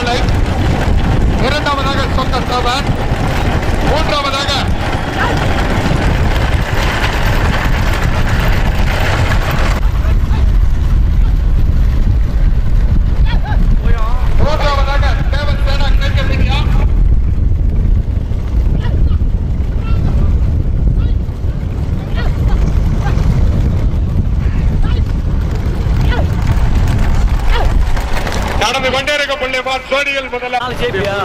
ஆலை இரண்டாவதாக சொந்த சவன் மூன்றாவது வந்து கொண்டிருக்க புள்ளிமான் சோடிகள் முதலாம் நாலு ஜேபியா